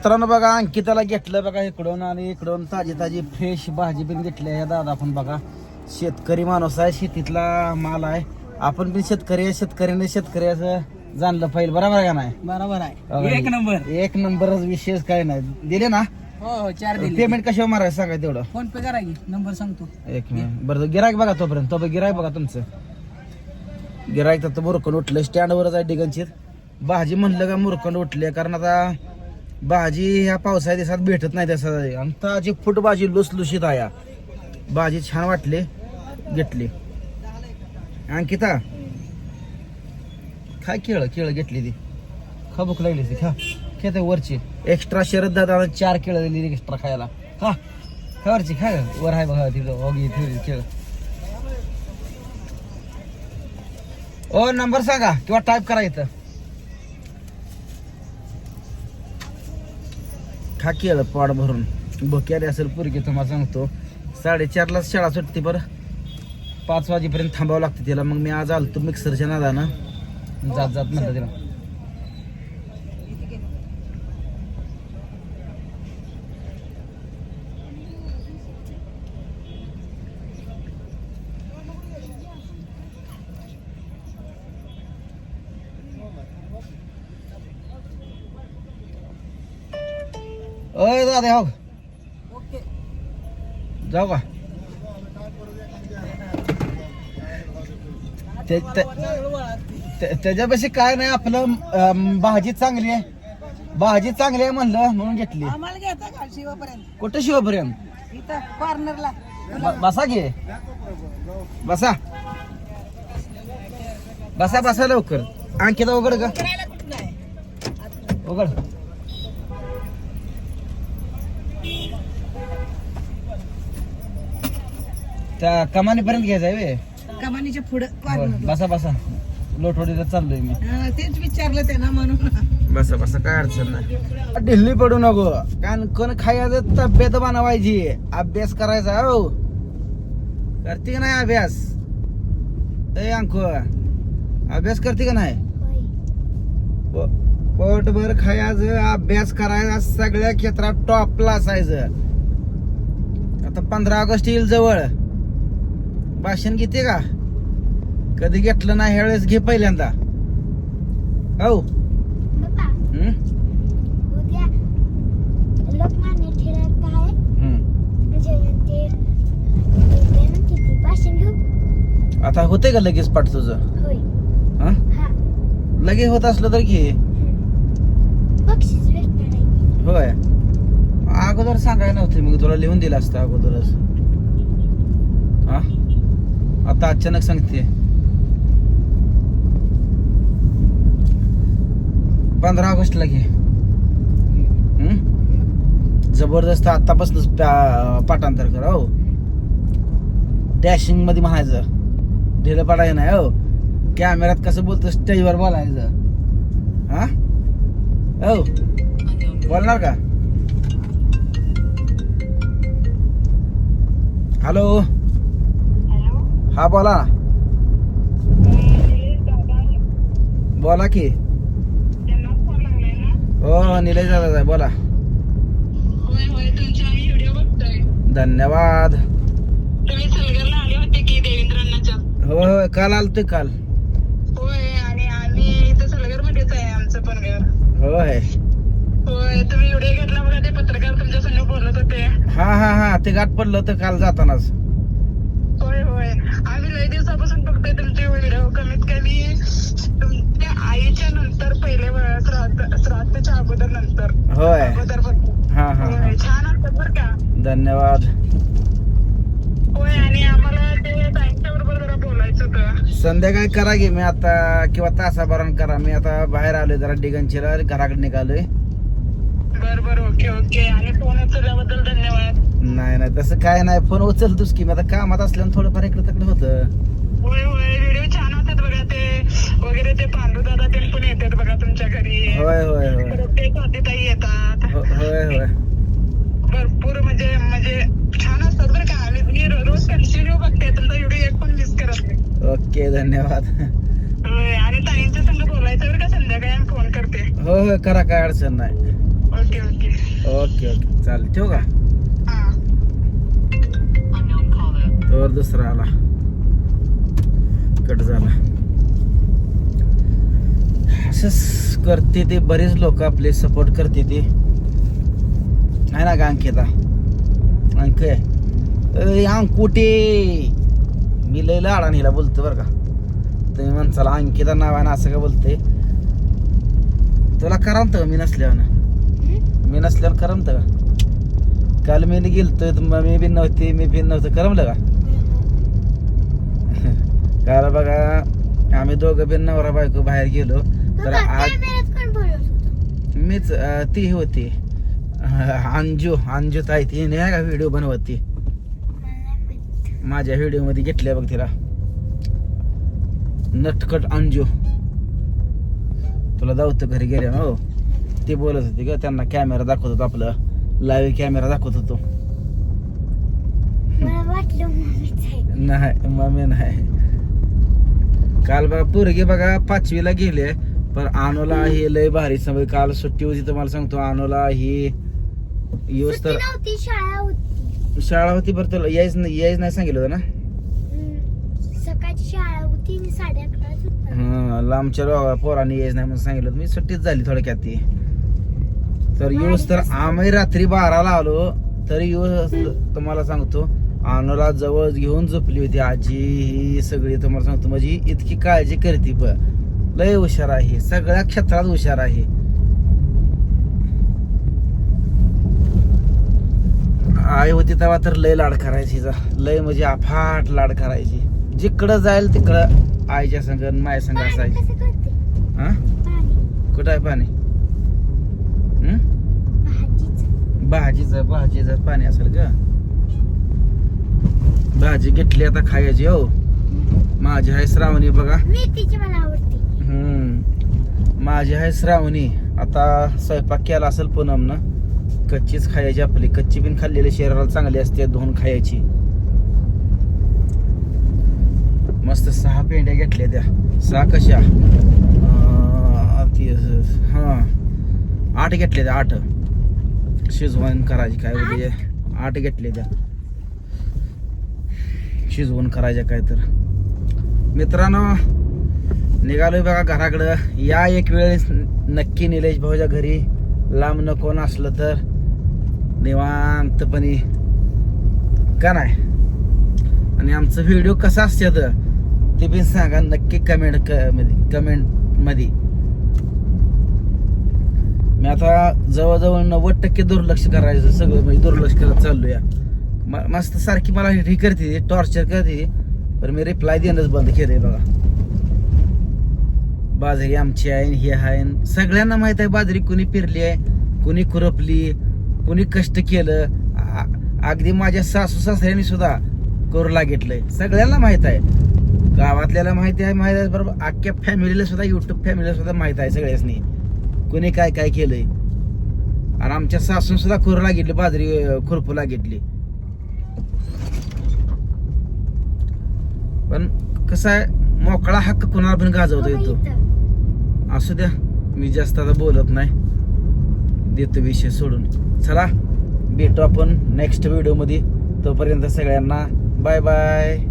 मित्रांनो बघा अंकिताला घेतलं बघा इकडून आणि इकडून ताजी ताजी फ्रेश भाजी पण घेतली आहे. दादा आपण बघा शेतकरी माणूस आहे शेतीतला माल आहे. आपण पण शेतकरी आहे शेतकऱ्याने शेतकऱ्याचं जाणलं पाहिजे. बरोबर आहे का नाही? बरोबर आहे. एक नंबर. एक नंबरच विशेष काय नाही. दिले ना? हो हो चार दिले. पेमेंट कशावर मारायचं सांगा तेवढं. फोन पे करा की नंबर सांगतो. एक मिनिट. बरं गिरायक बघा तोपर्यंत. तो गिरायक बघा तुमचं. गिरायक तर मुरकण उठलं. स्टँडवरच आहे डिगनचित भाजी म्हणलं का मुरकण उठले? कारण आता भाजी ह्या पावसाळ्या दिवसात भेटत नाही तसं आणि ताजी फुट भाजी लुसलुशीत आहे. भाजी छान वाटली घेतली. अंकिता काय केळ केळ घेतली ती. खा भूक लागली ती खा. खेळ वरची. एक्स्ट्रा शरद दादा चार केळं दिली एक्स्ट्रा खायला. हा खा वरची खा. वर आहे बघा तिथं ओगी ठेवली केळ. ओ नंबर सांगा किंवा टाईप करा इथं. खा केलं पाड भरून. भुक्यारी असेल पुरगी तुम्हाला सांगतो साडेचारलाच शाळा सुटते बरं. पाच वाजेपर्यंत थांबावं लागतं तिला. मग मी आज आलो तो मिक्सरच्या नादानं. जात जात म्हणलं तिला. ओय दादा हो जाऊ का? ते- ते- ते- त्याच्यापाशी काय नाही आपलं भाजी चांगली आहे. भाजी चांगली आहे म्हणलं म्हणून घेतली. आम्हाला घेता का शिवापर्यंत? कुठं शिवपर्यंत? इथं कॉर्नरला ब- बसा घे बसा. बसा बसा लवकर. उघड ग. करायला कुठं नाही उघड. त्या कमानीपर्यंत घ्यायचं आहे बे. कमानीच्या पुढं बसा बसा. लोटवडीला चाललोय मी. तेच विचारलं त्यांना म्हणून. बसा बसा. काय अडचण नाही. ढिल्ली पडू नको. कारण कोण खायचं तब्येत बनवायची. अभ्यास करायचा हो. करते का नाही अभ्यास? ए अंको अभ्यास करते का नाही? प- पोटभर खायचं अभ्यास करायचा सगळ्या क्षेत्रात टॉपला असायचं. आता पंधरा ऑगस्ट येईल जवळ. भाषण घेते का? कधी घेतलं नाही ह्यावेळेस घे पहिल्यांदा. हो? ना आता होते का लगेच पाठ तुझं? होय. हा? हा. लगेच होत असलं तर घे. होय. अगोदर सांगायला नव्हते मग तुला लिहून दिलं असतं अगोदरच. हा? आता अचानक सांगते. पंधरा ऑगस्टला घे. हम्म? जबरदस्त आतापासूनच पाठांतर कर हो. डॅशिंगमध्ये म्हणायचं. ढिलं पडायचं नाही हो. कॅमेऱ्यात कसं बोलतो स्टेजवर बोलायचं. हा? हो. बोलणार का? हॅलो हा बोला. बोला की. हो निलेश दादा आहे बोला. धन्यवाद. तुम्ही सलगरला आले होते की देवेंद्रांनाच्या हो हो काल आलतोय काल. होय आणि आम्ही इथं सलगर मध्येच आहे आमचं पण घर. होय. होय तुम्ही व्हिडिओ घेतला बघा ते पत्रकार तुमच्या संग बोलत होते. हा हा हा ते गाठ पडलं होतं काल जातानाच. लय दिवसापासून बघतोय तुमचे व्हिडिओ. कमीत कमी तुमच्या आईच्या नंतर पहिले वेळा श्राद्ध श्राद्धच्या अगोदर नंतर. होय. अगोदर बघतो हा हा हा. होय छान असतात बरं का. धन्यवाद. होय आणि आम्हाला ते ताईंच्या बरोबर जरा बोलायचं होतं. संध्याकाळी करा की मी आता किंवा तासाभरान करा. मी आता बाहेर आलोय जरा डिगनचिरा घराकडे निघालोय. बर बर. Okay okay. आणि फोन उचलल्याबद्दल धन्यवाद. नाही नाही तसं काय नाही. फोन उचलतोच की मी आता कामात असल्यानं थोडंफार इकडे तिकडे होतं. होय होय. व्हिडिओ छान असतात बघा ते. वगैरे ते पांडू दादा ते पण येतात बघा तुमच्या घरी. होय होय होय. परत ते स्वातीताई येतात. हो- होय होय. भरपूर म्हणजे म्हणजे छान असतात बरं का. आम्ही मी रो- रोज कंटिन्यू बघते. तुमचा व्हिडिओ एक पण मिस करत नाही. ओके धन्यवाद. होय आणि ताईंच्या संग बोलायचं बरं का? संध्याकाळी आम्ही फोन करते. हो हो करा काय अडचण नाही. Okay okay. Okay okay. चालेल ठेवू का? तर दुसरा आला. कट झाला. असंच करते ते बरेच लोक आपले सपोर्ट करते ते. आहे ना का अंकिता? अंक आहे. अंकुटे! मी लय लाडाणीला बोलतो बरं का. तुम्ही म्हणसाला अंकिता ना असं का बोलते तुला करमत का मी नसल्यावर मी नसल्यावर करमत का? काल मी गेलतो तर मग मी बी नव्हती मी बी नव्हतं. करमलं का? काल बघा आम्ही दोघं बी नवरा बायको बाहेर गेलो. तर आज मीच ती होती. अंजू अंजू ताई ती नाही का व्हिडिओ बनवत? ती. माझ्या व्हिडिओमध्ये घेतल्या बघ तिला. नटकट अंजू. तुला जाऊ घरी गेले ना हो. ती बोलत होती का त्यांना कॅमेरा दाखवत होतो आपलं. लाईव्ह कॅमेरा दाखवत होतो. नाही मम्मी नाही. काल बघा पोरगी बघा पाचवीला गेले पण अनुला ही लय भारी सवय. काल सुट्टी होती तुम्हाला सांगतो अनुला ही येऊस तर नव्हती शाळा होती. शाळा होती बरं तुला यायच नाही यायच नाही सांगितलं होतं ना. सकाळची शाळा होती आणि साडे अकरा सुटणार हं, लांबच्या लोका पोरांनी यायच नाही म्हणून सांगितलं होतं. मी सुट्टीच झाली थोडक्यात ती. तर येऊस तर आम्ही रात्री बाराला आलो. तरी येऊस तुम्हाला सांगतो अनुला जवळ घेऊन झोपली होती आजी. ही सगळी तुम्हाला सांगतो माझी इतकी काळजी करते प लय हुशार आहे. सगळ्या क्षेत्रात हुशार आहे. आई होती तेव्हा तर लय लाड करायची हिचा. लय म्हणजे अफाट लाड करायची. जिकडं जाईल तिकडं आईच्या संग माझ्या संग पाणी असायची. हा? पाणी. कुठं आहे पाणी? भाजीचं. भाजीचं भाजीचं पाणी असेल का भाजी घेतली आता खायची हो. माझी आहे श्रावणी बघा. हम्म. माझी आहे श्रावणी. आता स्वयंपाक केला असेल पूनम ना कच्चीच खायची आपली. कच्ची बिन खाल्लेली शरीराला चांगली असते धुवून खायची. मस्त सहा पेंड्या घेतल्या त्या. सहा कशा? हा. आठ घेतल्या त्या आठ. शिजवण करायची काय म्हणजे आठ घेतल्या त्या. शिजवून करायच्या काय तर. मित्रांनो निघालोय बघा घराकडं. या एक वेळेस नक्की निलेश भाऊच्या घरी लांब न कोण असलं तर. निवांतपणे. का नाही? आणि आमचं व्हिडिओ कसा असतात ते पण सांगा नक्की कमेंटमध्ये कमेंटमध्ये मी आता जवळजवळ नव्वद टक्के दुर्लक्ष करायचं सगळं म्हणजे दुर्लक्ष करत चाललो या मस्त सारखी मला हे करते टॉर्चर करते. पण मी रिप्लाय देणंच बंद केलंय बघा. बाजरी आमची आहे हे आहे. सगळ्यांना माहीत आहे बाजरी कुणी पिरली आहे कुणी खुरपली कुणी कष्ट केलं. अगदी माझ्या सासू सासऱ्यांनी सुद्धा कोरला घेतलंय. सगळ्यांना माहीत आहे. गावातल्याला माहिती आहे माहीत आहे बरोबर. अख्ख्या फॅमिलीला सुद्धा युट्यूब फॅमिलीला सुद्धा माहीत आहे सगळ्यांनी कुणी काय काय केलंय. आणि आमच्या सासून सुद्धा कोरला घेतली बाजरी खुरपूला घेतली. पण कसं आहे मोकळा हक्क कुणाला पण गाजवता येतो. असू द्या मी जास्त आता बोलत नाही. देतो विषय सोडून. चला भेटू आपण नेक्स्ट व्हिडिओमध्ये. तोपर्यंत सगळ्यांना बाय बाय